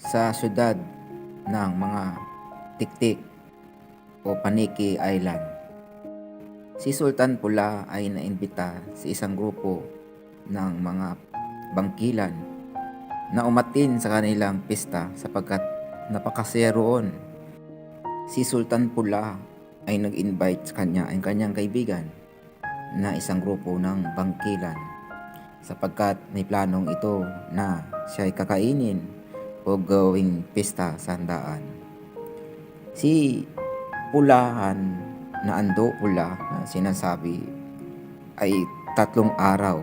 sa syudad ng mga tiktik o Paniki Island. Si Sultan Pula ay naimbita sa isang grupo ng mga bangkilan na umatin sa kanilang pista sapagkat napakasaya roon. Si Sultan Pula ay nag-invite sa kanya ang kanyang kaibigan na isang grupo ng bangkilan sapagkat may planong ito na siya ay kakainin o gawing pista sa handaan. Si Pulahan na ando pula na sinasabi ay tatlong araw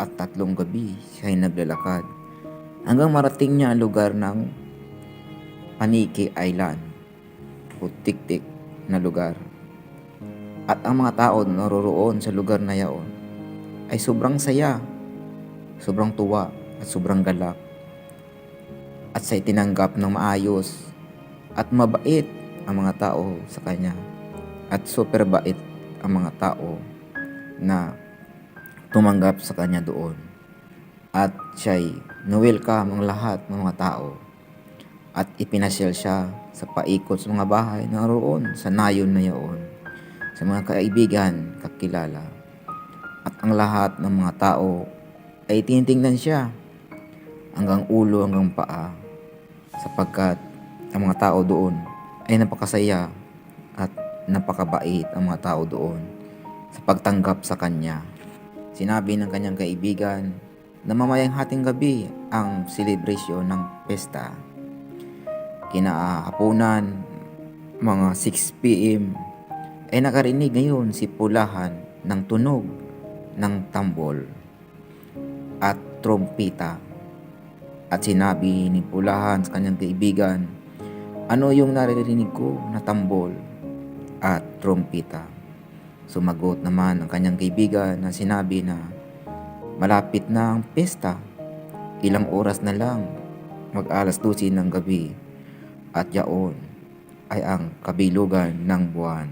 at tatlong gabi siya ay naglalakad hanggang marating niya ang lugar ng Paniki Island o Tiktik na lugar. At ang mga tao na naroroon sa lugar na yaon ay sobrang saya, sobrang tuwa at sobrang galak. At sa itinanggap ng maayos at mabait ang mga tao sa kanya. At super bait ang mga tao na tumanggap sa kanya doon. At siya'y na-welcome ang lahat ng mga tao. At ipinasyal siya sa paikot sa mga bahay na roon sa nayon na yaon. Sa mga kaibigan, kakilala. At ang lahat ng mga tao ay tinitingnan siya hanggang ulo hanggang paa sapagkat ang mga tao doon ay napakasaya at napakabait ang mga tao doon sa pagtanggap sa kanya. Sinabi ng kanyang kaibigan na mamayang hating gabi ang celebration ng pesta. Kinahaponan, mga 6pm, ay nakarinig ngayon si Pulahan ng tunog ng tambol at trompita. At sinabi ni Pulahan sa kanyang kaibigan, ano yung naririnig ko na tambol at trompita? Sumagot naman ang kanyang kaibigan na sinabi na malapit na ang pesta. Ilang oras na lang, mag alas 12 ng gabi at yaon ay ang kabilugan ng buwan.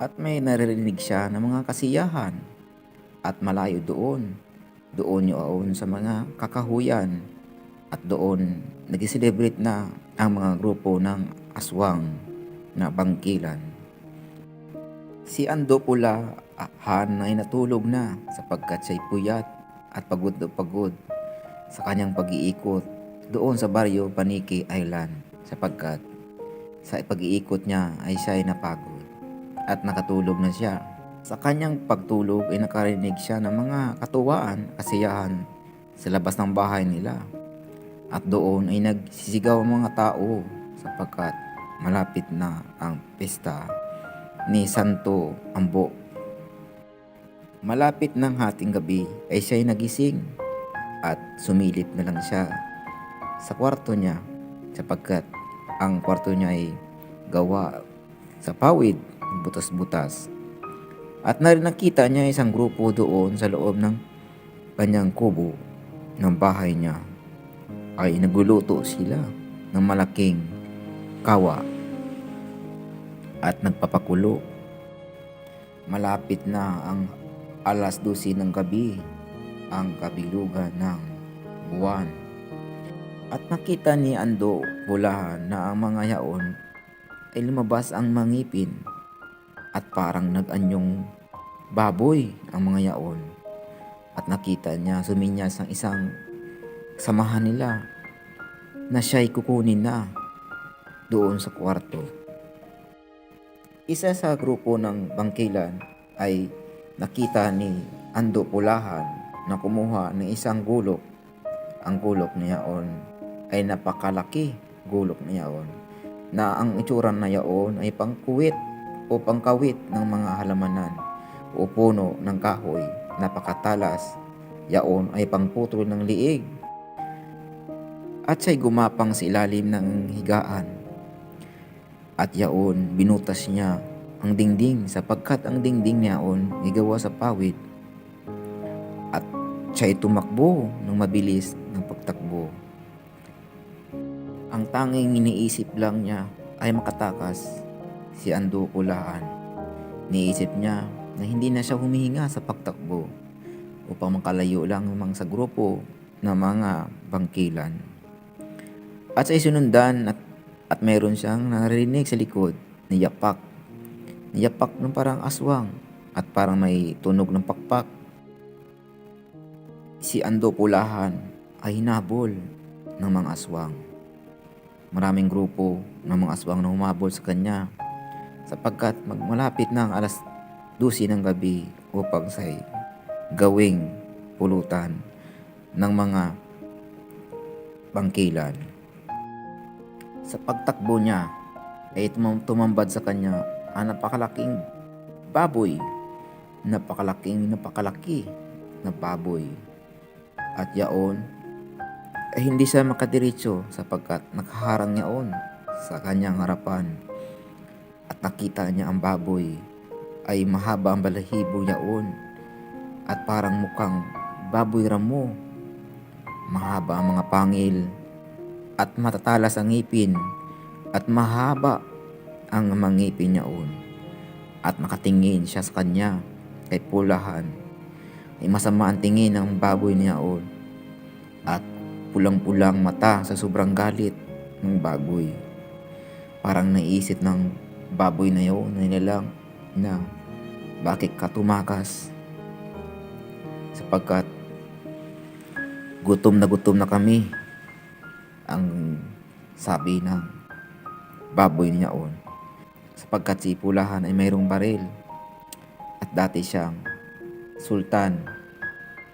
At may naririnig siya ng mga kasiyahan at malayo doon. Doon yun sa mga kakahuyan at doon nag-celebrate na ang mga grupo ng aswang na bangkilan. Si Ando Pula Han ay natulog na sapagkat siya'y puyat at pagod na pagod sa kanyang pag-iikot doon sa baryo Paniki Island sapagkat sa pag-iikot niya ay siya ay napagod at nakatulog na siya. Sa kanyang pagtulog ay nakarinig siya ng mga katuwaan, kasiyahan sa labas ng bahay nila. At doon ay nagsisigaw ang mga tao sapagkat malapit na ang pesta ni Santo Ambo. Malapit ng hating gabi ay siya ay nagising at sumilip na lang siya sa kwarto niya sapagkat ang kwarto niya ay gawa sa pawid, butas-butas. At narin nakita niya isang grupo doon sa loob ng kanyang kubo ng bahay niya ay nagluluto sila ng malaking kawa at nagpapakulo. Malapit na ang alas 12 ng gabi ang kabilugan ng buwan. At nakita ni Ando Pulahan na ang mga yaon ay lumabas ang mangipin at parang nag-anyong baboy ang mga yaon. At nakita niya suminyas ang isang samahan nila na siya'y kukunin na doon sa kwarto. Isa sa grupo ng bangkilan ay nakita ni Ando Pulahan na kumuha ng isang gulok. Ang gulok na yaon ay napakalaki gulok na yaon na ang itsura na yaon ay pangkuwit o pangkawit ng mga halamanan. O puno ng kahoy napakatalas. Yaon ay pangputol ng liig. At siya'y gumapang sa ilalim ng higaan. At yaon binutas niya ang dingding sapagkat ang dingding niyaon ay gawa sa pawid. At siya'y tumakbo ng mabilis ng pagtakbo. Ang tanging iniisip lang niya ay makatakas si Ando Kulaan. Niisip niya na hindi na siya humihinga sa pagtakbo upang makalayo lang naman sa grupo ng mga bangkilan. At sa isunundan at, at mayroon siyang narinig sa likod na yapak. Yapak ng parang aswang at parang may tunog ng pakpak. Si Ando Pulahan ay hinabol ng mga aswang. Maraming grupo ng mga aswang na humabol sa kanya sapagkat magmalapit na ang alas 12 ng gabi upang sa gawing pulutan ng mga bangkilan. Sa pagtakbo niya ay tumam- tumambad sa kanya ang napakalaking baboy. Napakalaking napakalaki na baboy. At yaon ay hindi siya makadiretso sapagkat nakaharang yaon sa kanyang harapan. Nakita niya ang baboy ay mahaba ang balahibo yaon at parang mukhang baboy ramo. Mahaba ang mga pangil at matatalas ang ngipin at mahaba ang mga ngipin niyaon. At nakatingin siya sa kanya kay pulahan. Ay masama ang tingin ng baboy niyaon at pulang-pulang mata sa sobrang galit ng baboy. Parang naisip ng baboy na yun na nilalang na bakit ka tumakas? Sapagkat gutom na gutom na kami ang sabi ng baboy niyaon sapagkat si Pulahan ay mayroong baril. At dati siyang sultan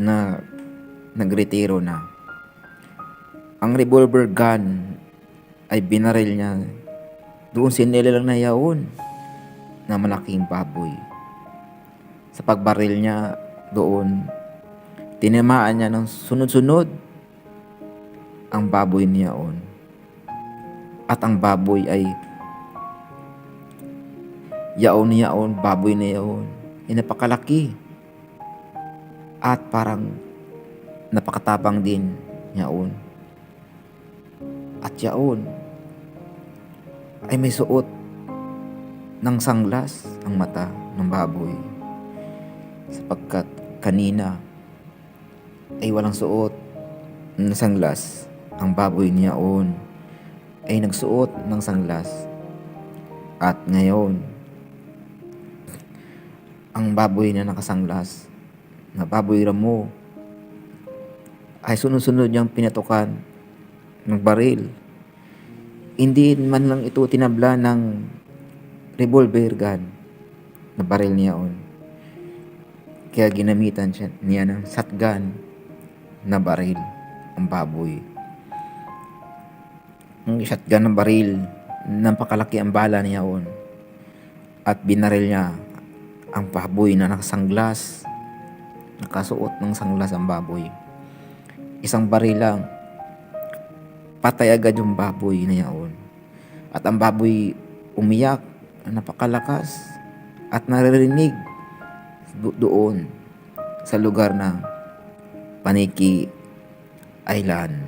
na nagretiro na. Ang revolver gun ay binaril niya doon sinilang na yaon na malaking baboy. Sa pagbaril niya doon, tinamaan niya ng sunod-sunod ang baboy niyaon. At ang baboy ay yaon yaon, baboy na yaon, ay napakalaki. At parang napakatabang din yaon. At yaon ay may suot ng sanglas ang mata ng baboy. Sapagkat kanina ay walang suot ng sanglas ang baboy niyaon ay nagsuot ng sanglas. At ngayon, ang baboy na nakasanglas, na baboy ramo, ay sunod-sunod niyang pinatukan ng baril. Hindi man lang ito tinabla ng revolver gun na baril niyaon. Kaya ginamitan siya, niya ng shotgun na baril ang baboy. Ang shotgun ng baril, napakalaki ang bala niyaon. At binaril niya ang baboy na nakasanglas. Nakasuot ng sanglas ang baboy. Isang baril lang. Patay agad yung baboy na yaon. At ang baboy umiyak, napakalakas. At naririnig do- doon sa lugar ng Paniki Island.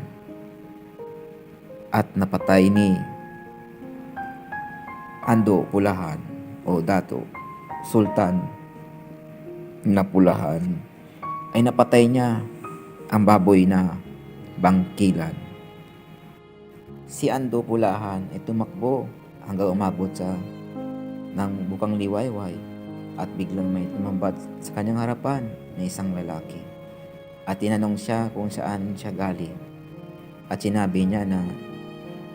At napatay ni Ando Pulahan o Dato Sultan na Pulahan ay napatay niya ang baboy na bangkilan. Si Ando Pulahan ay tumakbo hanggang umabot sa ng bukang liwayway at biglang may tumambad sa kanyang harapan na isang lalaki. At tinanong siya kung saan siya galing. At sinabi niya na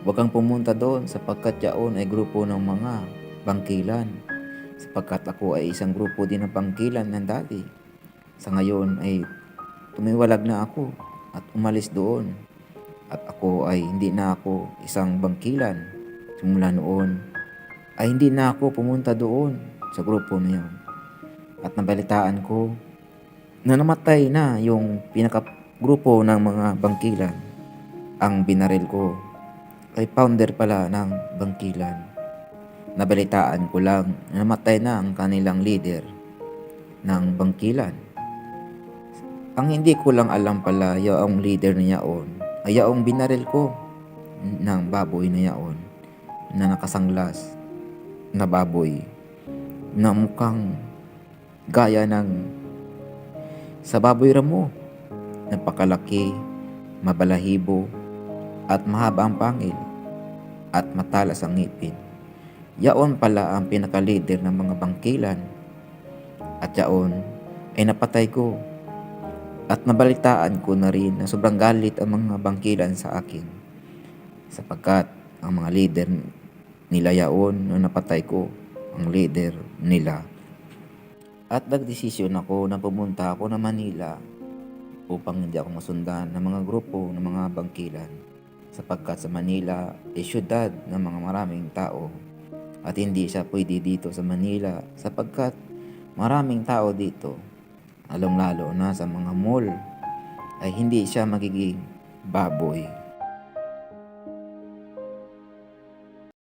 huwag kang pumunta doon sapagkat yaon ay grupo ng mga bangkilan. Sapagkat ako ay isang grupo din ng bangkilan ng dati. Sa ngayon ay tumiwalag na ako at umalis doon. At ako ay hindi na ako isang bangkilan. Simula noon ay hindi na ako pumunta doon sa grupo na yun. At nabalitaan ko na namatay na yung pinaka-grupo ng mga bangkilan. Ang binaril ko ay founder pala ng bangkilan. Nabalitaan ko lang na namatay na ang kanilang leader ng bangkilan. Ang hindi ko lang alam pala yung leader niya on ay yung binaril ko ng baboy na yaon na nakasanglas na baboy na mukhang gaya ng sa baboy ramo. Napakalaki, mabalahibo, at mahaba ang pangil at matalas ang ngipin. Yaon pala ang pinaka-leader ng mga bangkilan at yaon ay napatay ko at nabalitaan ko na rin na sobrang galit ang mga bangkilan sa akin sapagkat ang mga leader nila yaon nung napatay ko ang leader nila. At nagdesisyon ako na pumunta ako ng Manila upang hindi ako masundan ng mga grupo ng mga bangkilan sapagkat sa Manila ay syudad ng mga maraming tao at hindi siya pwede dito sa Manila sapagkat maraming tao dito lalong lalo na sa mga mall ay hindi siya magiging baboy